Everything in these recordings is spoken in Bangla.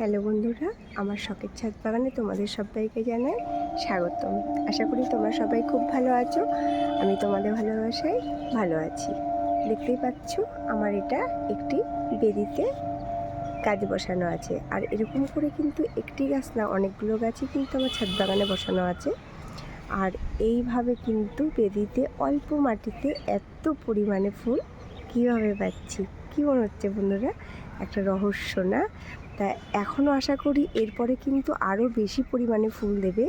হ্যালো বন্ধুরা, আমার শখের ছাদ বাগানে তোমাদের সবাইকে জানাই স্বাগতম। আশা করি তোমরা সবাই খুব ভালো আছো, আমি তোমাদের ভালোবাসায় ভালো আছি। দেখতেই পাচ্ছ, আমার এটা একটি বেদিতে গাছ বসানো আছে। আর এরকম করে কিন্তু একটি গাছ না, অনেকগুলো গাছই কিন্তু আমার ছাদ বাগানে বসানো আছে। আর এইভাবে কিন্তু বেদিতে অল্প মাটিতে এত পরিমাণে ফুল কীভাবে পাচ্ছি, কী মনে হচ্ছে বন্ধুরা? একটা রহস্য না? তা এখনও আশা করি এরপরে কিন্তু আরও বেশি পরিমাণে ফুল দেবে।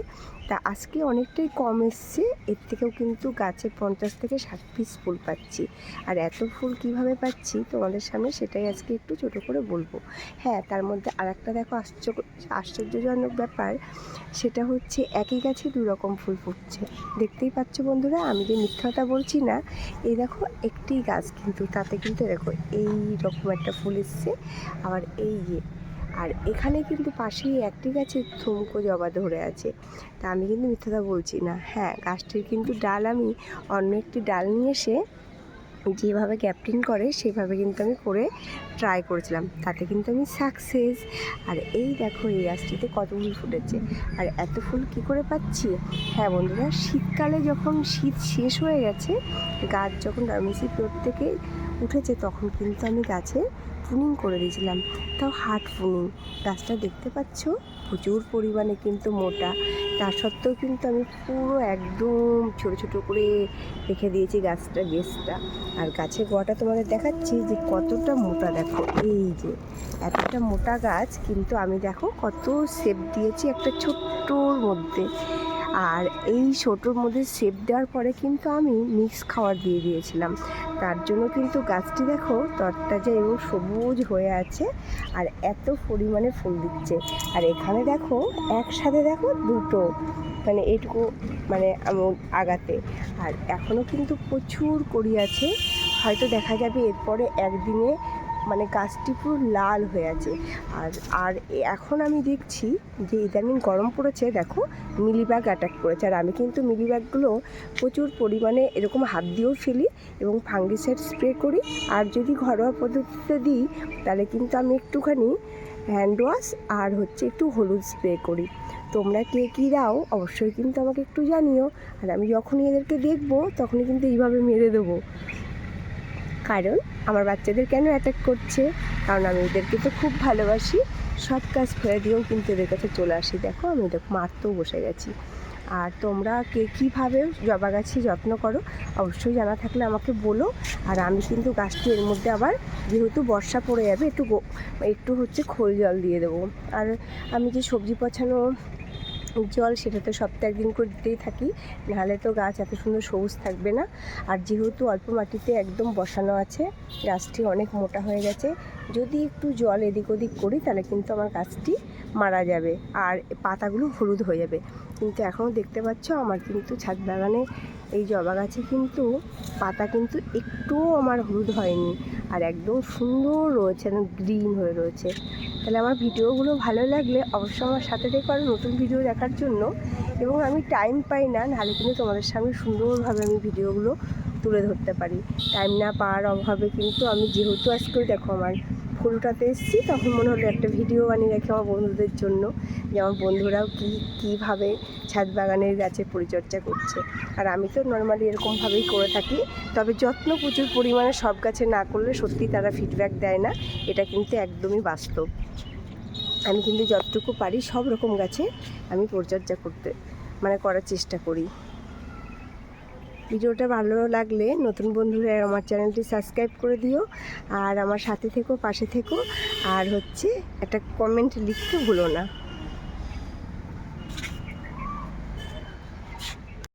তা আজকে অনেকটাই কম এসছে, এর থেকেও কিন্তু গাছে পঞ্চাশ থেকে ষাট পিস ফুল পাচ্ছি। আর এত ফুল কীভাবে পাচ্ছি তোমাদের সামনে সেটাই আজকে একটু ছোট করে বলব। হ্যাঁ তার মধ্যে আর একটা দেখো আশ্চর্য, আশ্চর্যজনক ব্যাপার, সেটা হচ্ছে একই গাছে দু রকম ফুল ফুটছে। দেখতেই পাচ্ছ বন্ধুরা, আমি যে মিথ্যাটা বলছি না, এই দেখো একটি গাছ কিন্তু, তাতে কিন্তু দেখো এই রকম একটা ফুল এসছে। আবার এই আর এখানে কিন্তু পাশেই একটি গাছে থুমকো জবা ধরে আছে। তা আমি কিন্তু মিথ্যাটা বলছি না। হ্যাঁ গাছটির কিন্তু ডাল আমি অন্য একটি ডাল নিয়ে এসে যেভাবে ক্যাপ্টিং করে, সেভাবে কিন্তু আমি করে ট্রাই করেছিলাম। তাতে কিন্তু আমি সাকসেস আর এই দেখো, এই গাছটিতে কত ফুল ফুটেছে। আর এত ফুল কি করে পাচ্ছি? হ্যাঁ বন্ধুরা, শীতকালে যখন শীত শেষ হয়ে গেছে, গাছ যখন ফ্লোর থেকে উঠেছে তখন কিন্তু আমি গাছে ফুনিং করে দিয়েছিলাম। তাও হার্ড ফুনিং গাছটা দেখতে পাচ্ছ? প্রচুর পরিমাণে কিন্তু মোটা। তা সত্ত্বেও কিন্তু আমি পুরো একদম ছোট ছোট করে রেখে দিয়েছি গাছটা বেসটা আর গাছের গোয়াটা তোমাদের দেখাচ্ছি যে কতটা মোটা দেখো। এই যে, এতটা মোটা গাছ কিন্তু আমি দেখো কত শেপ দিয়েছি একটা ছোট্টর মধ্যে। আর এই ছোটোর মধ্যে শেপ দেওয়ার পরে কিন্তু আমি মিক্স খাবার দিয়ে দিয়েছিলাম। তার জন্য কিন্তু গাছটি দেখো তরতাজা এবং সবুজ হয়ে আছে আর এত পরিমাণে ফুল দিচ্ছে। আর এখানে দেখো একসাথে দেখো দুটো মানে এটুকু মানে আগাতে। আর এখনও কিন্তু প্রচুর কড়ি আছে। হয়তো দেখা যাবে এরপরে একদিনে মানে গাছটি পুরো লাল হয়ে আছে। আর আর এখন আমি দেখছি যে ইদানিং গরম পড়েছে, দেখো মিলিবাগ অ্যাটাক করেছে। আর আমি কিন্তু মিলিবাগগুলো প্রচুর পরিমাণে এরকম হাত দিয়েও ফেলি এবং ফাঙ্গিসাইড স্প্রে করি। আর যদি ঘরোয়া পদ্ধতিতে দিই, তাহলে কিন্তু আমি একটুখানি হ্যান্ড ওয়াশ আর হচ্ছে একটু হলুদ স্প্রে করি। তোমরা কে কী দাও, অবশ্যই কিন্তু আমাকে একটু জানিও। আর আমি যখনই এদেরকে দেখব, তখনই কিন্তু এইভাবে মেরে দেবো। কারণ আমার বাচ্চাদের কেন অ্যাটাক করছে? কারণ আমি এদেরকে তো খুব ভালোবাসি। সব কাজ ফেলে দিয়েও কিন্তু এদের কাছে চলে আসি। দেখো, আমি দেখো মারতেও বসে গেছি। আর তোমরা কে কীভাবে জবা গাছে যত্ন করো, অবশ্যই জানা থাকলে আমাকে বলো। আর আমি কিন্তু গাছটি এর মধ্যে আবার, যেহেতু বর্ষা পড়ে যাবে, একটু একটু হচ্ছে খোল জল দিয়ে দেবো। আর আমি যে সবজি পচানো জল, সেটা তো সপ্তাহে একদিন করে দিতেই থাকি। নাহলে তো গাছ এত সুন্দর সবুজ থাকবে না। আর যেহেতু অল্প মাটিতে একদম বসানো আছে, গাছটি অনেক মোটা হয়ে গেছে, যদি একটু জল এদিক ওদিক করি, তাহলে কিন্তু আমার গাছটি মারা যাবে আর পাতাগুলো হলুদ হয়ে যাবে। কিন্তু এখনও দেখতে পাচ্ছ, আমার কিন্তু ছাদ বাগানে এই জবা গাছে কিন্তু পাতা কিন্তু একটুও আমার হলুদ হয়নি। আর একদম সুন্দর রয়েছে, একদম গ্রিন হয়ে রয়েছে। তাহলে আমার ভিডিওগুলো ভালো লাগলে অবশ্যই আমার সাথে দেখো আর নতুন ভিডিও দেখার জন্য। এবং আমি টাইম পাই না, নাহলে কিন্তু তোমাদের সামনে সুন্দরভাবে আমি ভিডিওগুলো তুলে ধরতে পারি। টাইম না পাওয়ার অভাবে কিন্তু আমি যেহেতু আজকে দেখো আমার ফুলটাতে এসেছি, তখন মনে হলো একটা ভিডিও বানিয়ে রাখি আমার বন্ধুদের জন্য। যে আমার বন্ধুরাও কী, কীভাবে ছাদ বাগানের গাছের পরিচর্যা করছে। আর আমি তো নর্মালি এরকমভাবেই করে থাকি। তবে যত্ন প্রচুর পরিমাণে সব গাছে না করলে সত্যি তারা ফিডব্যাক দেয় না। এটা কিন্তু একদমই বাস্তব। আমি কিন্তু যতটুকু পারি সব রকম গাছে আমি পরিচর্যা করতে মানে করার চেষ্টা করি। ভিডিওটা ভালো লাগলে নতুন বন্ধুরা আমার চ্যানেলটি সাবস্ক্রাইব করে দিও, আর আমার সাথে থেকো, পাশে থেকো, আর হচ্ছে একটা কমেন্ট লিখতে ভুলো না।